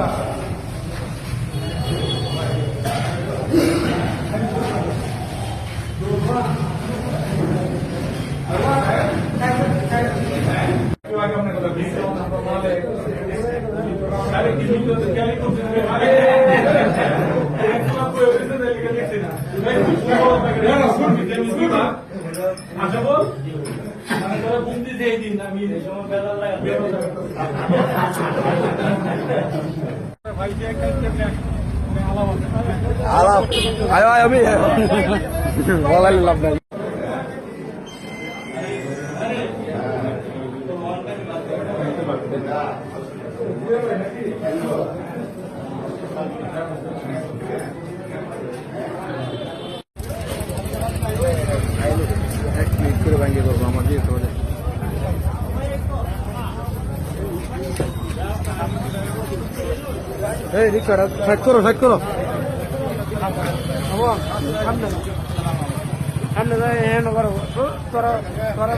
আচ্ছা, আমি আলাপ। আয় আয় আমি। বলাই লাভ নাই। এক মিনিট করে ভাঙ্গে করব আমার দিয়ে এই রিক্সাটা সাইড করো সাইড করো সামনে যাই হ্যান্ড করো। তোরা তোরা